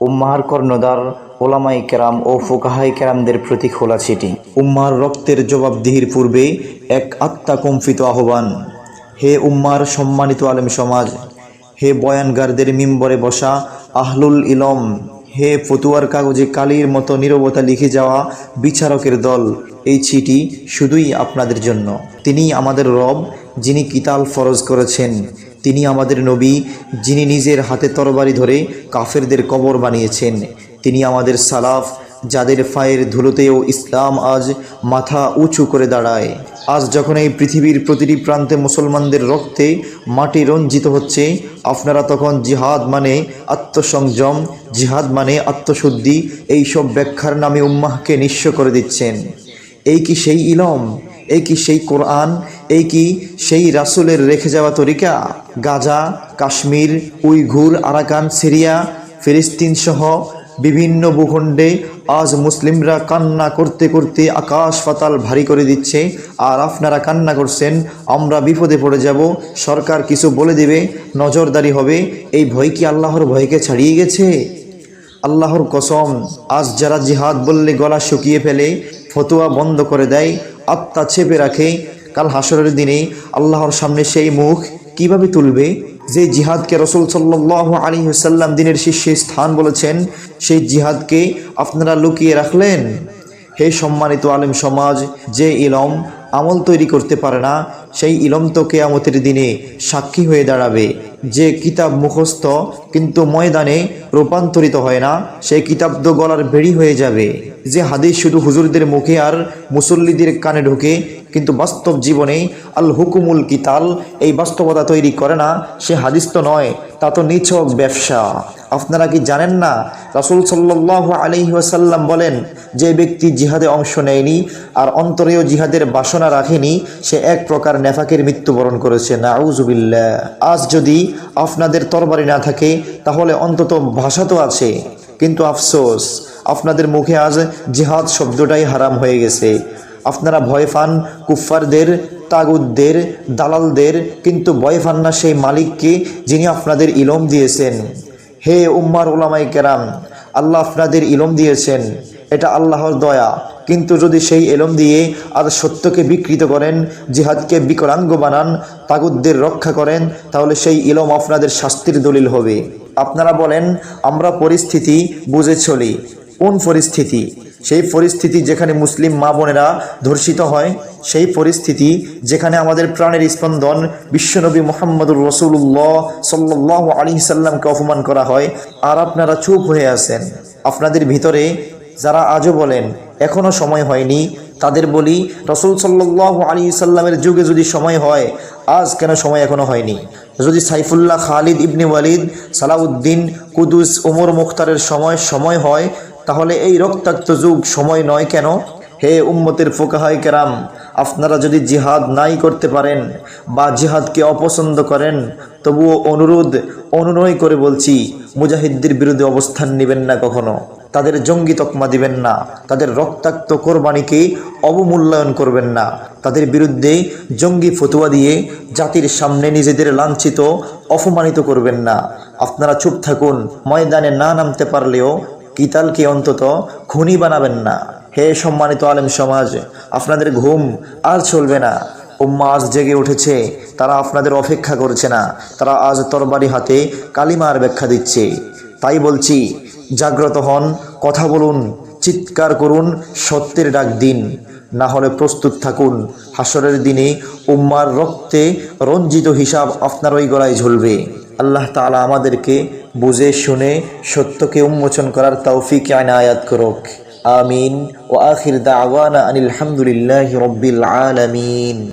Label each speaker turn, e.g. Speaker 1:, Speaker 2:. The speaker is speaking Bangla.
Speaker 1: উম্মাহার কর্ণদার ওলামাই কেরাম ও ফোকাহাই কেরামদের প্রতি খোলা চিঠি। উম্মার রক্তের জবাবদিহির পূর্বে এক আত্মা কম্পিত আহ্বান, হে উম্মার সম্মানিত আলেম সমাজ, হে বয়ানগারদের মিম্বরে বসা আহলুল ইলম, হে ফতুয়ার কাগজে কালির মতো নীরবতা লিখে যাওয়া বিচারকের দল, এই চিঠি শুধুই আপনাদের জন্য। তিনি আমাদের রব, যিনি কিতাল ফরজ করেছেন। তিনি আমাদের নবী, যিনি নিজের হাতে তরবারি ধরে কাফেরদের কবর বানিয়েছেন। তিনি আমাদের সালাফ, যাদের ফায়ের ধুলোতেও ইসলাম আজ মাথা উঁচু করে দাঁড়ায়। আজ যখন এই পৃথিবীর প্রতিটি প্রান্তে মুসলমানদের রক্তে মাটি রঞ্জিত হচ্ছে, আপনারা তখন জিহাদ মানে আত্মসংযম, জিহাদ মানে আত্মশুদ্ধি এইসব ব্যাখ্যার নামে উম্মাহকে নিঃস্ব করে দিচ্ছেন। এই কি সেই ইলম? এই কি সেই কোরআন? এই কি সেই রাসুলের রেখে যাওয়া তরিকা? Gaza, Kashmir, Uyghur, Arakan, Syria, ফিলিস্তিন সহ বিভিন্ন ভূখণ্ডে আজ মুসলিমরা কান্না করতে করতে আকাশ পাতাল ভারী করে দিচ্ছে। আর আপনারা কান্না করছেন, আমরা বিপদে পড়ে যাব। সরকার কিছু বলে দেবে, নজরদারি হবে। এই ভয় কি আল্লাহর ভয়কে ছাড়িয়ে গেছে? আল্লাহর কসম, আজ যারা জিহাদ বললে গলা শুকিয়ে ফেলে, ফতোয়া বন্ধ করে দেয় আত্মা চেপে রাখে। কাল হাসরের দিনে আল্লাহর সামনে সেই মুখ কীভাবে তুলবে? যে জিহাদকে রসুল সাল্লাহ আলী সাল্লাম দিনের শীর্ষে স্থান বলেছেন, সেই জিহাদকে আপনারা লুকিয়ে রাখলেন? হে সম্মানিত আলেম সমাজ, যে ইলম আমল তৈরি করতে পারে না, সেই ইলম তো কেয়ামতের দিনে সাক্ষী হয়ে দাঁড়াবে। যে কিতাব মুখস্থ কিন্তু ময়দানে রূপান্তরিত হয় না, সেই কিতাব তো গলার ভেড়ি হয়ে যাবে। যে হাদিস শুধু হুজুরদের মুখে আর মুসল্লিদের কানে ঢোকে কিন্তু বাস্তব জীবনে আল হুকুমুল কিতাল এই বাস্তবতা তৈরি করে না, সে হাদিস তো নয়, তা তো নিছক ব্যবসা। আপনারা কি জানেন না, রাসুল সাল্লাহ আলহি ওয়াসাল্লাম বলেন, যে ব্যক্তি জিহাদে অংশ নেয়নি আর অন্তরেও জিহাদের বাসনা রাখেনি, সে এক প্রকার নেফাকের মৃত্যুবরণ করেছে। নাউজুবিল্লা আজ যদি আপনাদের তরবারি না থাকে, তাহলে অন্তত ভাষা তো আছে, কিন্তু আফসোস, আপনাদের মুখে আজ জিহাদ শব্দটাই হারাম হয়ে গেছে। আপনারা ভয় পান কুফফারদের তাগুদদের দালালদের, কিন্তু ভয় পান না সেই মালিককে যিনি আপনাদের ইলম দিয়েছেন। হে উম্মার ওলামাই কেরাম, আল্লাহ আপনাদের ইলম দিয়েছেন, এটা আল্লাহর দয়া। কিন্তু যদি সেই এলম দিয়ে আর সত্যকে বিকৃত করেন, জিহাদকে বিকলাঙ্গ বানান তাগুদদের রক্ষা করেন, তাহলে সেই ইলম আপনাদের শাস্তির দলিল হবে। আপনারা বলেন, আমরা পরিস্থিতি বুঝে চলি। কোন পরিস্থিতি? সেই পরিস্থিতি যেখানে মুসলিম মা বোনেরা ধর্ষিত হয়, সেই পরিস্থিতি যেখানে আমাদের প্রাণের স্পন্দন বিশ্বনবী মোহাম্মদুর রসুল্লাহ সাল্লাহ আলী সাল্লামকে অপমান করা হয়। আর আপনারা চুপ হয়ে আছেন। আপনাদের ভিতরে যারা আজও বলেন এখনও সময় হয়নি, তাদের বলি, রসুল সাল্লাহ আলী সাল্লামের যুগে যদি সময় হয়, আজ কেন সময় এখনও হয়নি? যদি সাইফুল্লাহ খালিদ ইবনে ওয়ালিদ সালাউদ্দিন কুদুস ওমর মুখতারের সময় সময় হয় তাহলে এই রক্তাক্ত যুগ সময় নয় কেন? হে উম্মতের ফোকাহাই কেরাম, আপনারা যদি জিহাদ নাই করতে পারেন বা জিহাদকে অপছন্দ করেন, তবুও অনুরোধ, অনুনয় করে বলছি, মুজাহিদদের বিরুদ্ধে অবস্থান নেবেন না কখনো। তাদের জঙ্গি তকমা দিবেন না। তাদের রক্তাক্ত কোরবানিকে অবমূল্যায়ন করবেন না। তাদের বিরুদ্ধে জঙ্গি ফতুয়া দিয়ে জাতির সামনে নিজেদের লাঞ্ছিত, অপমানিত করবেন না। আপনারা চুপ থাকুন, ময়দানে না নামতে পারলেও কিতালকে অন্তত খুনি বানাবেন না। হে সম্মানিত আলেম সমাজ, আপনাদের ঘুম আর চলবে না। উম্মা আজ জেগে উঠেছে, তারা আপনাদের অপেক্ষা করছে না। তারা আজ তরবারি হাতে কালিমার ব্যাখ্যা দিচ্ছে। তাই বলছি, জাগ্রত হন, কথা বলুন, চিৎকার করুন, সত্যের ডাক দিন। না হলে প্রস্তুত থাকুন, হাসরের দিনে উম্মার রক্তে রঞ্জিত হিসাব আপনার ওই গলায় ঝুলবে। আল্লাহ তালা আমাদেরকে বুঝে, শুনে, সত্যকে উন্মোচন করার তৌফিক আনায়াত করুক। আমিন। ও আখির দাওয়ানা আনিল হামদুলিল্লাহ রব্বিল আলামিন।